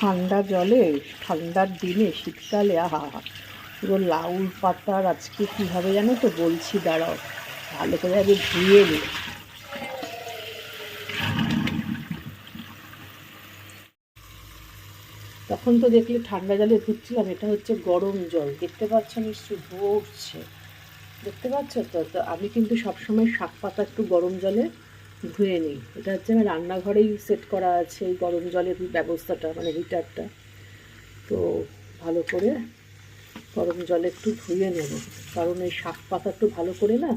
ঠান্ডা জলে, ঠান্ডার দিনে শীতকালে, আহা পুরো লাউ পাতার আজকে কীভাবে জানো তো? বলছি দাঁড়াও, ভালো করে আগে ধুয়ে নি। তখন তো দেখলে ঠান্ডা জলে ধুচ্ছিলাম এটা হচ্ছে গরম জল। দেখতে পাচ্ছ নিশ্চয়ই উঠছে দেখতে পাচ্ছ তো? তো আমি কিন্তু সবসময় শাক পাতা একটু গরম জলে ধুয়ে নিই। এটা হচ্ছে আমার রান্নাঘরেই সেট করা আছে এই গরম জলের ব্যবস্থাটা মানে হিটারটা তো ভালো করে গরম জলে একটু ধুয়ে নেব। কারণ এই শাক পাতা একটু ভালো করে না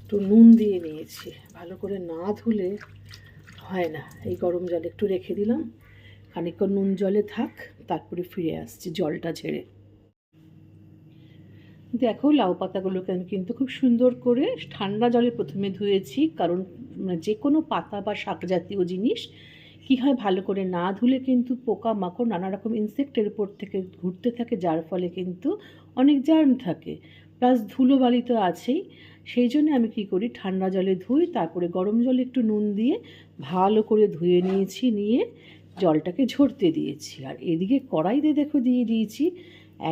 একটু নুন দিয়ে নিয়েছি। ভালো করে না ধুলে হয় না। এই গরম জলে একটু রেখে দিলাম। খানিকক্ষণ নুন জলে থাক, তারপরে ফিরে আসছি জলটা ঝেড়ে। দেখো লাউ পাতাগুলোকে আমি কিন্তু খুব সুন্দর করে ঠান্ডা জলে প্রথমে ধুয়েছি, কারণ মানে যে কোনো পাতা বা শাক জাতীয় জিনিস কি হয় ভালো করে না ধুলে কিন্তু পোকা, মাকড় নানা রকম ইনসেক্টের উপর থেকে ঘুরতে থাকে, যার ফলে কিন্তু অনেক জার্ম থাকে। প্লাস ধুলোবালি তো আছেই, সেই জন্য আমি কী করি, ঠান্ডা জলে ধুই, তারপরে গরম জলে একটু নুন দিয়ে ভালো করে ধুয়ে নিয়েছি, নিয়ে জলটাকে ঝরতে দিয়েছি। আর এদিকে কড়াইতে দেখো দিয়ে দিয়েছি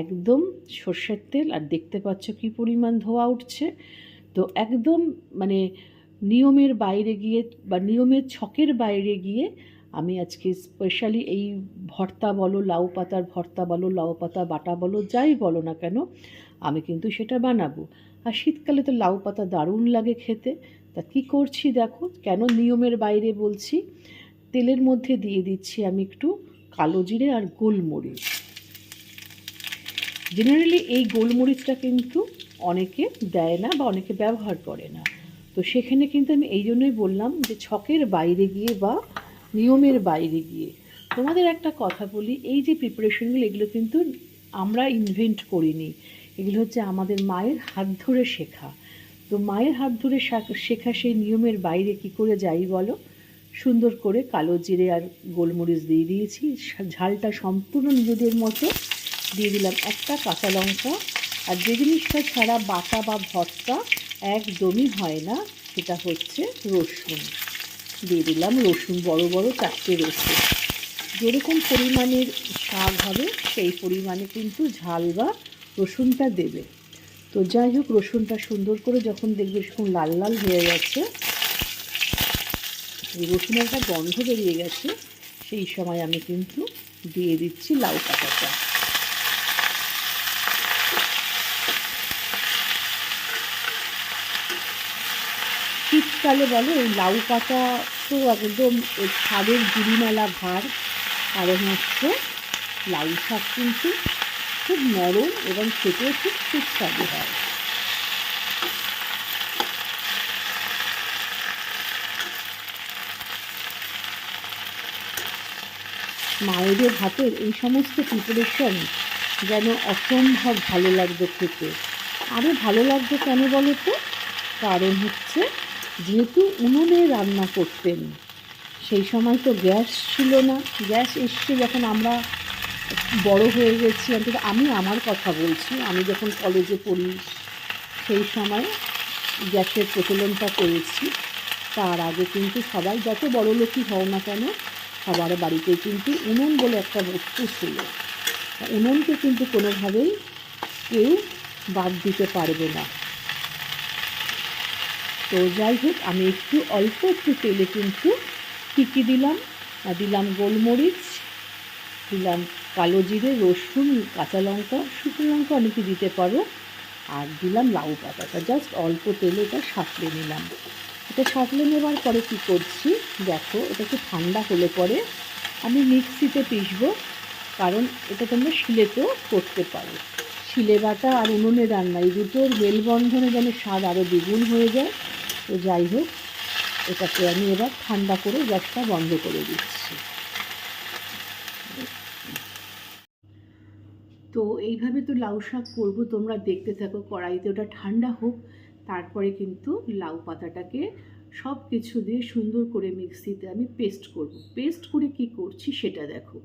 একদম সর্ষের তেল। আর দেখতে পাচ্ছ কি পরিমাণ ধোয়া উঠছে। তো একদম মানে নিয়মের বাইরে গিয়ে বা নিয়মের ছকের বাইরে গিয়ে আমি আজকে স্পেশালি এই ভর্তা বলো, লাউ পাতার ভর্তা বলো, লাউ পাতা, বাটা বলো, যাই বলো না কেন, আমি কিন্তু সেটা বানাবো। আর শীতকালে তো লাউ পাতা দারুণ লাগে খেতে। তা কী করছি দেখো? কেন নিয়মের বাইরে বলছি? তেলের মধ্যে দিয়ে দিচ্ছি আমি একটু কালো জিরে আর গোলমরিচ। জেনারেলি এই গোলমরিচটা কিন্তু অনেকে দেয় না বা অনেকে ব্যবহার করে না। তো সেখানে কিন্তু আমি এই জন্যই বললাম যে ছকের বাইরে গিয়ে বা নিয়মের বাইরে গিয়ে তোমাদের একটা কথা বলি, এই যে প্রিপারেশনগুলো এগুলো কিন্তু আমরা ইনভেন্ট করিনি। এগুলো হচ্ছে আমাদের মায়ের হাত ধরে শেখা। তো মায়ের হাত ধরে শেখা সেই নিয়মের বাইরে কি করে যাই বলো? সুন্দর করে কালো জিরে আর গোলমরিচ দিয়ে দিয়েছি। ঝালটা সম্পূর্ণ নিজেদের মতো দিয়ে দিলাম একটা কাঁচা লঙ্কা। আর যে জিনিসটা ছাড়া বাটা বা ভর্তা একদমই হয় না, সেটা হচ্ছে রসুন। দিয়ে দিলাম রসুন, বড় বড় চারটে রসুন। যেরকম পরিমাণের শাক হবে, সেই পরিমাণে কিন্তু ঝাল বা রসুনটা দেবে। তো যাই হোক, রসুনটা সুন্দর করে যখন দেখবে সেরকম লাল লাল হয়ে গেছে রসুনের একটা গন্ধ বেরিয়ে গেছে, সেই সময় আমি কিন্তু দিয়ে দিচ্ছি লাউ পাতাটা। শীতকালে বলো, এই লাউ পাতা তো একদম ছাদের জুড়িমেলা ভার, কারণ হচ্ছে লাউ শাক কিন্তু খুব নরম এবং খেতেও খুব সুস্বাদু হয়। মায়েদের হাতের এই সমস্ত প্রিপারেশন যেন অসম্ভব ভালো লাগবে খেতে। আরও ভালো লাগবে কেন বলো তো? কারণ হচ্ছে যেহেতু উনুনে রান্না করতেন, সেই সময় তো গ্যাস ছিল না। গ্যাস এসছে যখন আমরা বড় হয়ে গেছি, অন্তত আমি আমার কথা বলছি। আমি যখন কলেজে পড়ি, সেই সময় গ্যাসের প্রচলনটা করেছি। তার আগে কিন্তু সবাই যত বড় লোকই হও না কেন সবার বাড়িতে কিন্তু উনুন বলে একটা বস্তু ছিল। উনুনকে কিন্তু কোনোভাবেই কেউ বাদ দিতে পারবে না। তো যাই হোক, আমি একটু অল্প একটু তেলে কিন্তু কী দিলাম। দিলাম গোলমরিচ, দিলাম কালো জিরে, রসুন, কাঁচা লঙ্কা, শুকনো লঙ্কা অনেকে দিতে পারো। আর দিলাম লাউ পাতাটা। জাস্ট অল্প তেলে এটা সাঁতলে নিলাম। এটা সাঁতলে নেওয়ার পরে কী করছি? দেখো, এটা একটু ঠান্ডা হলে পরে আমি মিক্সিতে পিসবো কারণ এটা তোমরা শিলেতেও করতে পারো। শিলে বাটা আর উনুনে রান্না, এই দুটোর মেলবন্ধনে যেন স্বাদ আরও দ্বিগুণ হয়ে যায়। তো যাই হোক, এটাকে আমি এবার ঠান্ডা করে গ্যাসটা বন্ধ করে দিচ্ছি। তো এইভাবে তো লাউ শাক করব, তোমরা দেখতে থাকো, কড়াইতে ওটা ঠান্ডা হোক। তারপরে কিন্তু লাউ পাতাটাকে সব কিছু দিয়ে সুন্দর করে মিক্সিতে আমি পেস্ট করব। পেস্ট করে কি করছি সেটা দেখো।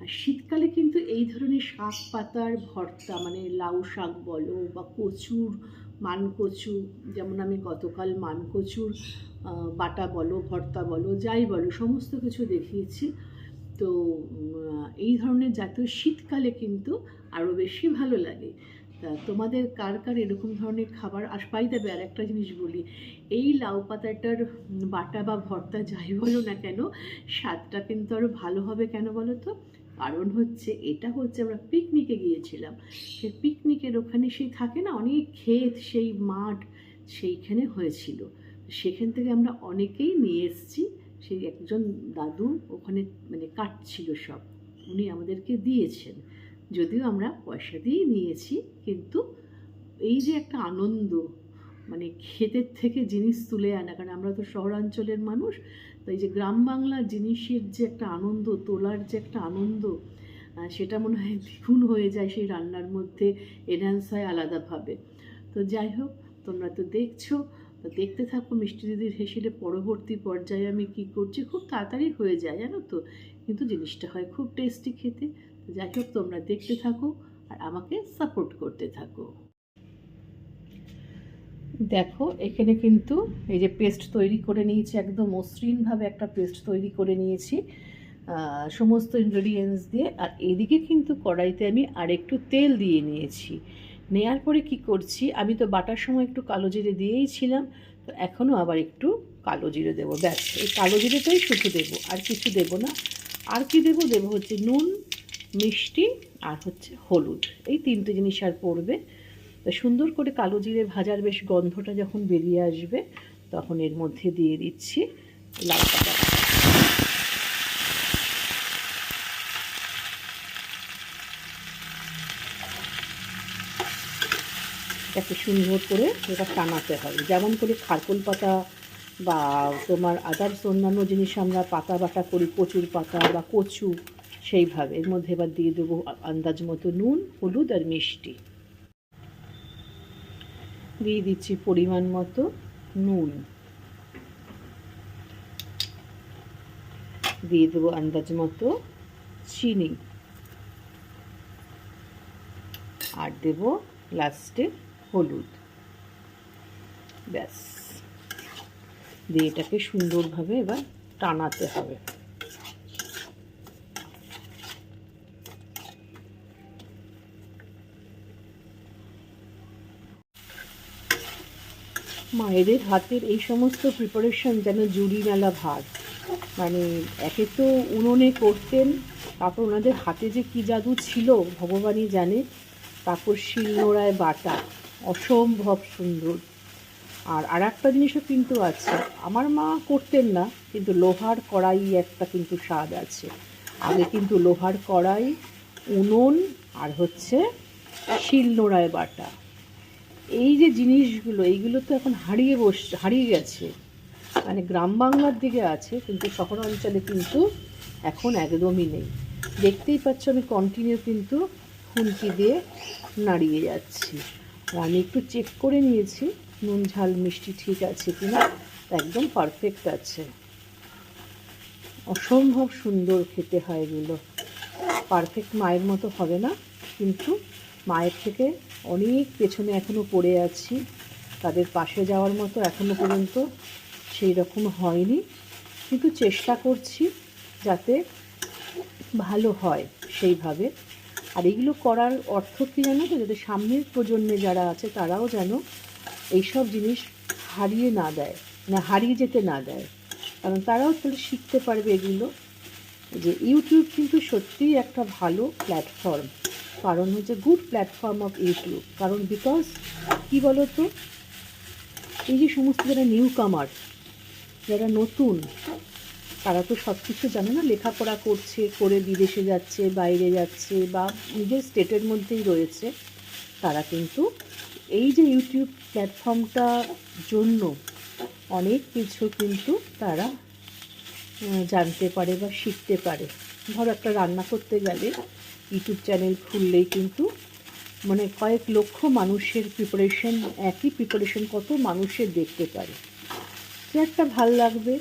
আর শীতকালে কিন্তু এই ধরনের শাক পাতার ভর্তা মানে লাউ শাক বলো বা কচুর মানকচু, যেমন আমি গতকাল মানকচুর বাটা বলো, ভর্তা বলো, যাই বলো, সমস্ত কিছু দেখিয়েছি। তো এই ধরনের জাতীয় শীতকালে কিন্তু আরও বেশি ভালো লাগে। তোমাদের কার কার এরকম ধরনের খাবার? আর পাই দেবে আর একটা জিনিস বলি, এই লাউ পাতাটার বাটা বা ভর্তা যাই বলো না কেন, স্বাদটা কিন্তু আরও ভালো হবে কেন বলো তো কারণ হচ্ছে, এটা হচ্ছে আমরা পিকনিকে গিয়েছিলাম। সে পিকনিকের ওখানে সেই থাকে না, অনেক ক্ষেত, সেই মাঠ সেইখানে হয়েছিল। সেখান থেকে আমরা অনেকেই নিয়ে এসেছি। সেই একজন দাদু ওখানে মানে কাটছিল সব। উনি আমাদেরকে দিয়েছেন। যদিও আমরা পয়সা দিয়েই নিয়েছি, কিন্তু এই যে একটা আনন্দ মানে ক্ষেতের থেকে জিনিস তুলে আনা, কারণ আমরা তো শহরাঞ্চলের মানুষ, তো এই যে গ্রাম বাংলার জিনিসের যে একটা আনন্দ, তোলার যে একটা আনন্দ সেটা মনে হয় দ্বিগুণ হয়ে যায় সেই রান্নার মধ্যে এনহ্যান্স হয় আলাদাভাবে। তো যাই হোক, তোমরা তো দেখছ দেখতে থাকো, মিষ্টি দিদির হেসেলে পরবর্তী পর্যায়ে আমি কি করছি, খুব তাড়াতাড়ি হয়ে যায়, জানো তো? কিন্তু জিনিসটা হয় খুব টেস্টি খেতে। যাই হোক, তোমরা দেখতে থাকো আর আমাকে সাপোর্ট করতে থাকো। দেখো, এখানে কিন্তু এই যে পেস্ট তৈরি করে নিয়েছি, একদম মসৃণভাবে একটা পেস্ট তৈরি করে নিয়েছি সমস্ত ইনগ্রেডিয়েন্টস দিয়ে। আর এদিকে কিন্তু কড়াইতে আমি আরেকটু তেল দিয়ে নিয়েছি। নেয়ার পরে কি করছি, আমি তো বাটার সময় একটু কালো জিরে দিয়েই ছিলাম, তো এখনও আবার একটু কালো জিরে দেবো, ব্যাস। এই কালো জিরেটাই শুধু দেবো, আর কিছু দেবো না। আর কি দেবো? দেবো হচ্ছে নুন মিষ্টি আর হচ্ছে হলুদ। এই তিনটে জিনিস আর পড়বে। তো সুন্দর করে কালো জিরে ভাজার বেশ গন্ধটা যখন বেরিয়ে আসবে, তখন এর মধ্যে দিয়ে দিচ্ছি লাল পাতা। এটাকে সুন্দর করে এটা টানাতে হবে। যেমন করে খারকোল পাতা বা তোমার আদার্স অন্যান্য জিনিস আমরা পাতা বাটা করি, কচুর পাতা বা কচু সেইভাবে। এর মধ্যে এবার দিয়ে দেবো আন্দাজ মতো নুন, হলুদ আর মিষ্টি। দিয়ে দিচ্ছি পরিমাণ মতো নুন। দিয়ে দেবো আন্দাজ মতো চিনি। আর দেব লাস্টে হলুদ। ব্যাস। দিয়ে এটাকে সুন্দরভাবে এবার টানাতে হবে। মায়েদের হাতের এই সমস্ত প্রিপারেশন যেন জুড়ি মেলা ভার। মানে একে তো উনুনে করতেন, তারপর ওনাদের হাতে যে কী জাদু ছিল, ভগবানই জানে। তারপর শিলনোড়ায় বাটা, অসম্ভব সুন্দর। আর আর একটা জিনিসও কিন্তু আছে, আমার মা করতেন না, কিন্তু লোহার কড়াই একটা কিন্তু স্বাদ আছে। আগে কিন্তু লোহার কড়াই, উনুন আর হচ্ছে শিলনোড়ায় বাটা। এই যে জিনিসগুলো, এইগুলো তো এখন হারিয়ে বস, হারিয়ে গেছে। মানে গ্রাম বাংলার দিকে আছে, কিন্তু শহর অঞ্চলে কিন্তু এখন একদমই নেই। দেখতেই পাচ্ছ আমি কন্টিনিউ কিন্তু খুন্তি দিয়ে নাড়িয়ে যাচ্ছি। আমি একটু চেক করে নিয়েছি, নুন, ঝাল, মিষ্টি ঠিক আছে কিনা, একদম পারফেক্ট আছে। অসম্ভব সুন্দর খেতে হয় এগুলো। পারফেক্ট মায়ের মতো হবে না, কিন্তু মায়ের থেকে অনেক পেছনে এখনও পড়ে আছি। তাদের পাশে যাওয়ার মতো এখনও পর্যন্ত সেই রকম হয়নি। কিন্তু চেষ্টা করছি যাতে ভালো হয় সেইভাবে। আর এগুলো করার অর্থ কী জানো তো? যাতে সামনের প্রজন্মে যারা আছে তারাও যেন এইসব জিনিস হারিয়ে না দেয়, না হারিয়ে যেতে না দেয়। কারণ তারাও তাহলে শিখতে পারবে এগুলো। যে ইউটিউব কিন্তু সত্যিই একটা ভালো প্ল্যাটফর্ম কারণ হচ্ছে গুড প্ল্যাটফর্ম অফ ইউটিউব কারণ বিকজ কী বলো তো এই যে সমস্ত যারা নিউ কামার যারা নতুন, তারা তো সব কিছু জানে না, লেখাপড়া করছে, করে বিদেশে যাচ্ছে, বাইরে যাচ্ছে বা নিজের স্টেটের মধ্যেই রয়েছে, তারা কিন্তু এই যে ইউটিউব প্ল্যাটফর্মটার জন্য অনেক কিছু কিন্তু তারা জানতে পারে বা শিখতে পারে। ধরো একটা রান্না করতে গেলে ইউটিউব চ্যানেল খুললেই কিন্তু মানে কয়েক লক্ষ মানুষের প্রিপারেশন একই প্রিপারেশন কত মানুষের দেখতে পারে। একটা ভালো লাগবে,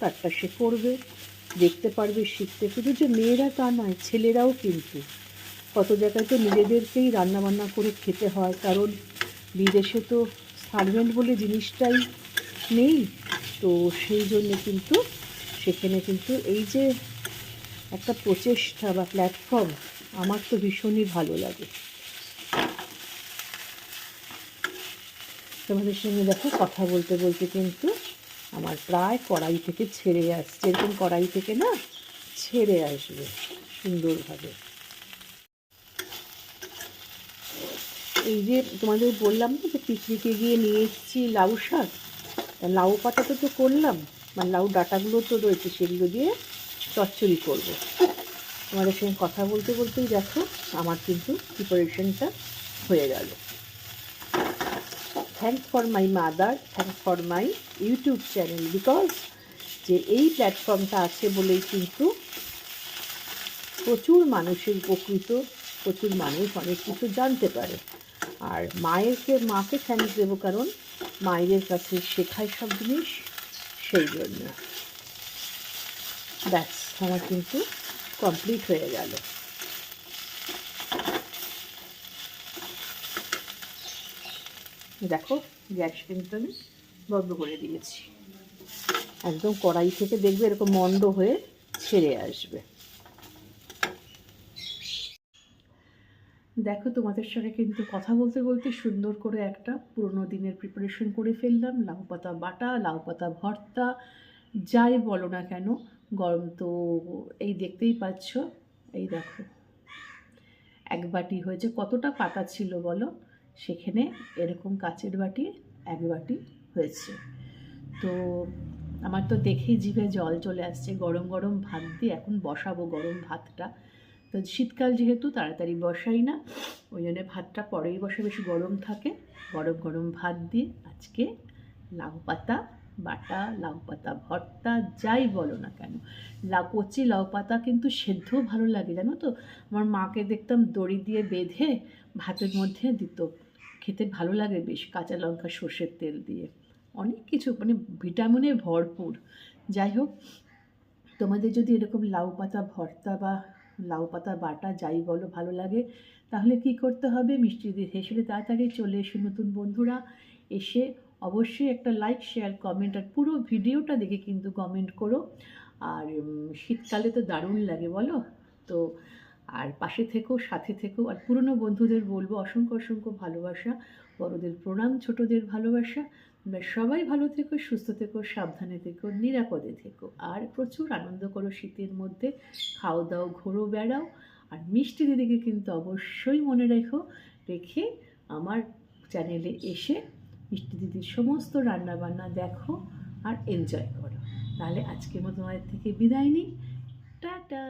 তারটা সে করবে, দেখতে পারবে, শিখতে। শুধু যে মেয়েরা তা নয়, ছেলেরাও কিন্তু। কত জায়গায় তো নিজেদেরকেই রান্নাবান্না করে খেতে হয়, কারণ বিদেশে তো সার্ভেন্ট বলে জিনিসটাই নেই। তো সেই জন্য কিন্তু সেখানে কিন্তু এই যে একটা প্রচেষ্টা বা প্ল্যাটফর্ম আমার তো ভীষণই ভালো লাগে। তোমাদের সঙ্গে দেখো কথা বলতে বলতে কিন্তু আমার প্রায় কড়াই থেকে ছেড়ে আসছে এরকম কড়াই থেকে না ছেড়ে আসবে সুন্দরভাবে। এই যে তোমাদের বললাম না যে পিকনিকে গিয়ে নিয়ে এসেছি লাউ শাক লাউ পাতাটা তো করলাম মানে লাউ ডাটাগুলো তো রয়েছে সেগুলো দিয়ে চচ্চড়ি করব। তোমাদের সঙ্গে কথা বলতে বলতেই দেখো আমার কিন্তু প্রিপারেশনটা হয়ে গেল। Thanks for my mother thanks for my YouTube channel because যে এই প্ল্যাটফর্মটা আছে বলেই কিন্তু প্রচুর মানুষের উপকৃত, প্রচুর মানুষ অনেক কিছু জানতে পারে। আর মায়েরকে মাকে থ্যাংকস দেবো কারণ মায়ের কাছে শেখায় সব জিনিস, সেই জন্য। ব্যাস, আমার কিন্তু কমপ্লিট হয়ে গেল। দেখো, গ্যাস কিন্তু আমি বন্ধ করে দিয়েছি। একদম কড়াই থেকে দেখবে এরকম মন্ড হয়ে ছেড়ে আসবে। দেখো, তোমাদের সঙ্গে কিন্তু কথা বলতে বলতে সুন্দর করে একটা পুরোনো দিনের প্রিপারেশন করে ফেললাম। লাউ পাতা বাটা, লাউ পাতা ভর্তা, যাই বলো না কেন গরম তো এই দেখতেই পাচ্ছ, এই দেখো। এক বাটি হয়েছে, কতটা পাতা ছিল বলো? সেখানে এরকম কাচের বাটি, এক বাটি হয়েছে। তো আমার তো দেখেই জিভে জল চলে আসছে, গরম গরম ভাত দিয়ে এখন বসাবো গরম ভাতটা। তো শীতকাল যেহেতু, তাড়াতাড়ি বসাই না, ওই জন্য ভাতটা পরেই বসে, বেশি গরম থাকে। গরম গরম ভাত দিয়ে আজকে লাউ পাতা বাটা, লাউ পাতা, ভর্তা, যাই বলো না কেন। লাউ কচি, লাউ পাতা কিন্তু সেদ্ধও ভালো লাগে, জানো তো? আমার মাকে দেখতাম দড়ি দিয়ে বেঁধে ভাতের মধ্যে দিত। খেতে ভালো লাগে বেশ কাঁচা লঙ্কা, সর্ষের তেল দিয়ে। অনেক কিছু মানে ভিটামিনে ভরপুর। যাই হোক, তোমাদের যদি এরকম লাউ পাতা, ভর্তা বা লাউ পাতা, বাটা যাই বলো ভালো লাগে, তাহলে কি করতে হবে? মিষ্টি দিয়ে হেসে তাড়াতাড়ি চলে এসে নতুন বন্ধুরা। এসে অবশ্যই একটা লাইক শেয়ার কমেন্ট আর পুরো ভিডিওটা দেখে কিন্তু কমেন্ট করো। আর শীতকালে তো দারুণ লাগে বলো। তো, আর পাশে থেকেও সাথে থেকেও আর পুরনো বন্ধুদের বলব, অসংখ্য অসংখ্য ভালোবাসা। বড়দের প্রণাম, ছোটদের ভালোবাসা। তোমরা সবাই ভালো থেকো, সুস্থ থেকো, সাবধানে থেকো, নিরাপদে থেকো। আর প্রচুর আনন্দ করো শীতের মধ্যে। খাও দাও, ঘোরো, বেড়াও। আর মিষ্টি দিদিকে কিন্তু অবশ্যই মনে রেখো। রেখে আমার চ্যানেলে এসে মিষ্টি দিদির সমস্ত রান্নাবান্না দেখো আর এনজয় করো। তাহলে আজকের মতো আমাদের থেকে বিদায় নিই। টাটা!